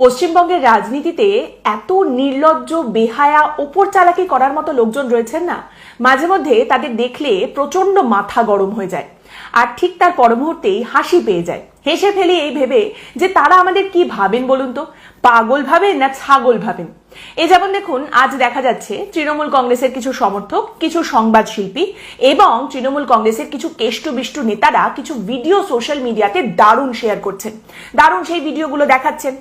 পশ্চিমবঙ্গের রাজনীতিতে এত নির্লজ্জ, বেহায়া, ওপর চালাকি করার মতো লোকজন রয়েছেন না। মাঝে মধ্যে তাদের দেখলে প্রচণ্ড মাথা গরম হয়ে যায়। আর ঠিক তার পর মুহূর্তেই হাসি পেয়ে যায়। হেসে ফেলে এই ভেবে যে তারা আমাদের কি ভাবেন বলুন তো? পাগল ভাবেন না ছাগল ভাবেন? এই যেমন দেখুন, আজ দেখা যাচ্ছে তৃণমূল কংগ্রেসের কিছু সমর্থক, কিছু সংবাদ শিল্পী এবং তৃণমূল কংগ্রেসের কিছু কেষ্ট বিষ্টু নেতারা কিছু ভিডিও সোশ্যাল মিডিয়াতে দারুণ শেয়ার করছেন। দারুণ সেই ভিডিওগুলো দেখাচ্ছেন।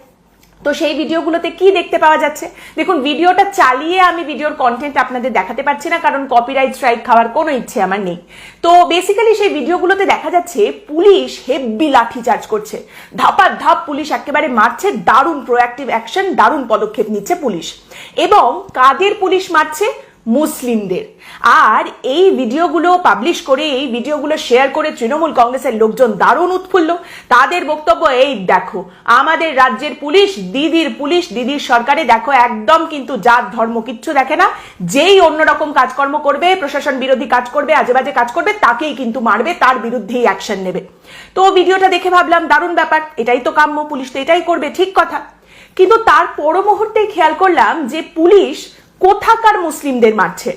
তো সেই ভিডিওগুলোতে কি দেখতে পাওয়া যাচ্ছে? দেখুন, ভিডিওটা চালিয়ে আমি ভিডিওর কন্টেন্ট আপনাদের দেখাতে পারছি না, কারণ কপিরাইট স্ট্রাইক খাওয়ার কোনো ইচ্ছে আমার নেই। তো বেসিক্যালি সেই ভিডিওগুলোতে দেখা যাচ্ছে, পুলিশ হেব্বি লাঠি চার্জ করছে। ধাপার ধাপ পুলিশ একেবারে মারছে, দারুণ প্রোঅ্যাক্টিভ অ্যাকশন দারুণ পদক্ষেপ নিচ্ছে পুলিশ। এবং কাদের পুলিশ মারছে? মুসলিমদের। আর এই ভিডিওগুলো পাবলিশ করে, এই ভিডিওগুলো শেয়ার করে তৃণমূল কংগ্রেসের লোকজন দারুণ উৎফুল্ল। তাদের বক্তব্য এই, দেখো, আমাদের রাজ্যের পুলিশ, দিদির পুলিশ, দিদির সরকারে দেখো, একদম কিন্তু জাত, ধর্ম কিচ্ছু দেখে না। যেই অন্যরকম কাজকর্ম করবে, প্রশাসন বিরোধী কাজ করবে আজে বাজে কাজ করবে, তাকেই কিন্তু মারবে, তার বিরুদ্ধেই অ্যাকশন নেবে। তো ভিডিওটা দেখে ভাবলাম, দারুণ ব্যাপার, এটাই তো কাম্য, পুলিশ তো এটাই করবে, ঠিক কথা। কিন্তু তার পর মুহূর্তে খেয়াল করলাম যে পুলিশ কোথাকার মুসলিমদের মারছে?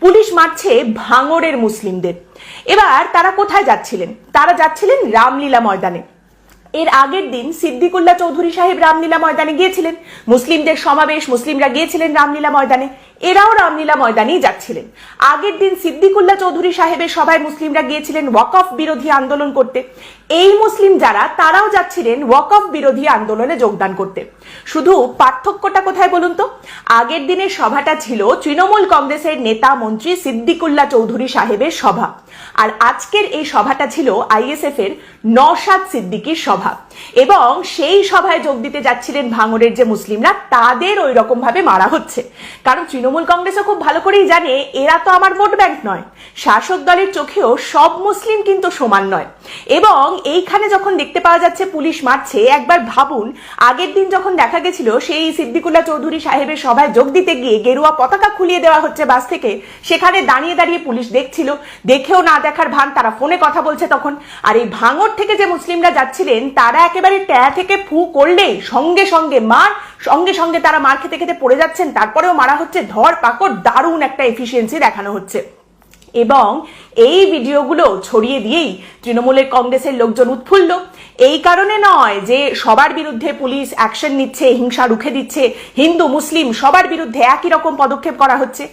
পুলিশ মারছে ভাঙরের মুসলিমদের। এবার তারা কোথায় যাচ্ছিলেন? তারা যাচ্ছিলেন রামলীলা ময়দানে। এর আগের দিন সিদ্দিকুল্লা চৌধুরী সাহেব রামলীলা ময়দানে গিয়েছিলেন। মুসলিমদের সমাবেশ, মুসলিমরা গিয়েছিলেন রামলীলা ময়দানে। এরাও রামলীলা ময়দানেই যাচ্ছিলেন। আগের দিন সিদ্দিকুল্লাহ চৌধুরী সাহেবের সভায় মুসলিমরা গিয়েছিলেন ওয়াকফ বিরোধী আন্দোলন করতে। এই মুসলিম যারা, তারাও যাচ্ছিলেন ওয়াকফ বিরোধী আন্দোলনে যোগদান করতে। শুধু পার্থক্যটা কোথায় বলুন তো? আগের দিনের সভাটা ছিল তৃণমূল কংগ্রেসের নেতা মন্ত্রী সিদ্দিকুল্লাহ চৌধুরী সাহেবের সভা। আর আজকের এই সভাটা ছিল আইএসএফ এর নসাদ সিদ্দিকির সভা। এবং সেই সভায় যোগ দিতে যাচ্ছিলেন ভাঙড়ের যে মুসলিমরা, তাদের ওই রকম ভাবে মারা হচ্ছে। কারণ কংগ্রেসও খুব ভালো করেই জানে, এরা তো আমার ভোট ব্যাংক নয়। শাসক দলের চোখেও সব মুসলিম কিন্তু সমান নয়। এবং এইখানে যখন দেখতে পাওয়া যাচ্ছে পুলিশ মারছে, একবার ভাবুন, আগের দিন যখন দেখা গেছিল, সেই সিদ্দিকুল্লাহ চৌধুরী সাহেবের সভায় যোগ দিতে গিয়ে গেরুয়া পতাকা খুলিয়ে দেওয়া হচ্ছে বাস থেকে, সেখানে দাঁড়িয়ে দাঁড়িয়ে পুলিশ দেখছিল। দেখেও না দেখার ভান, তারা ফোনে কথা বলছে তখন। আর এই ভাঙর থেকে যে মুসলিমরা যাচ্ছিলেন, তারা একেবারে ট্যা থেকে ফু করলেই সঙ্গে সঙ্গে মার, সঙ্গে সঙ্গে তারা মার খেতে খেতে পড়ে যাচ্ছেন, তারপরেও মারা হচ্ছে ধর পাকড় দারুণ একটা এফিসিয়েন্সি দেখানো হচ্ছে। এবং এই ভিডিওগুলো ছড়িয়ে দিয়েই তৃণমূলের কংগ্রেসের লোকজন উৎফুল্ল। এই কারণে নয় যে সবার বিরুদ্ধে পুলিশ অ্যাকশন নিচ্ছে, হিংসা রুখে দিচ্ছে, হিন্দু, মুসলিম সবার বিরুদ্ধে একই রকম পদক্ষেপ করা হচ্ছে।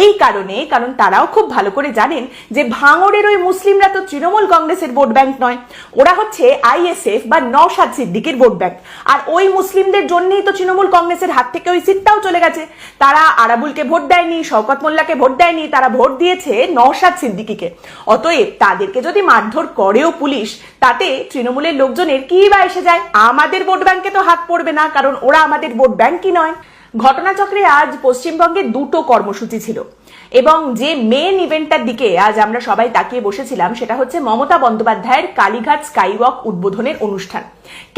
এই কারণে, কারণ তারাও খুব ভালো করে জানেন যে ভাঙড়ের ওই মুসলিমরা তো তৃণমূল কংগ্রেসের ভোট ব্যাংক নয়। ওরা হচ্ছে আইএসএফ বা নওশাদ সিদ্দিকের ভোট ব্যাংক। আর ওই মুসলিমদের জন্যই তো তৃণমূল কংগ্রেসের হাত থেকে ওই সিটটাও চলে গেছে। তারা আরাবুলকে ভোট দেয়নি, শওকত মোল্লাকে ভোট দেয়নি, তারা ভোট দিয়েছে নওশাদ সিদ্দিকিকে। অতএব তাদেরকে যদি মারধর করেও পুলিশ, তাতে তৃণমূলের লোকজনের কি বা এসে যায়? আমাদের ভোট ব্যাংকে তো হাত পড়বে না, কারণ ওরা আমাদের ভোট ব্যাংকই নয়। ঘটনাচক্রে আজ পশ্চিমবঙ্গে দুটো কর্মসূচি ছিল। এবং যে মেন ইভেন্টটার দিকে আজ আমরা সবাই তাকিয়ে বসেছিলাম, সেটা হচ্ছে মমতা বন্দ্যোপাধ্যায়ের কালীঘাট স্কাইওয়াক উদ্বোধনের অনুষ্ঠান।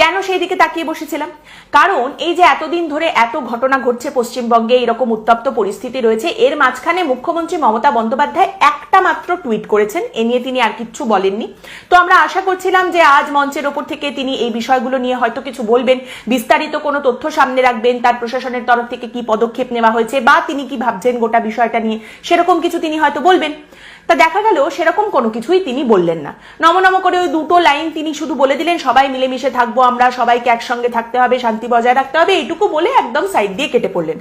কেন সেই দিকে তাকিয়ে বসেছিলাম? কারণ এই যে এতদিন ধরে এত ঘটনা ঘটছে পশ্চিমবঙ্গে, এরকম উত্তপ্ত পরিস্থিতি রয়েছে, এর মাঝখানে মুখ্যমন্ত্রী মমতা বন্দ্যোপাধ্যায় একটা মাত্র টুইট করেছেন, এ নিয়ে তিনি আর কিচ্ছু বলেননি। তো আমরা আশা করছিলাম যে আজ মঞ্চের ওপর থেকে তিনি এই বিষয়গুলো নিয়ে হয়তো কিছু বলবেন, বিস্তারিত কোনো তথ্য সামনে রাখবেন, তার প্রশাসনের তরফ থেকে কি পদক্ষেপ নেওয়া হয়েছে, বা তিনি কি ভাবছেন গোটা বিষয়টা নিয়ে সেরকম কিছু তিনি হয়তো বলবেন। তা দেখা গেল সেরকম কোনো কিছুই তিনি বললেন না। নম নম করে ওই দুটো লাইন তিনি শুধু বলে দিলেন, সবাই মিলেমিশে থাকব, আমরা সবাইকে একসঙ্গে থাকতে হবে, শান্তি বজায় রাখতে হবে, এইটুকু বলে একদম সাইড দিয়ে কেটে পড়লেন।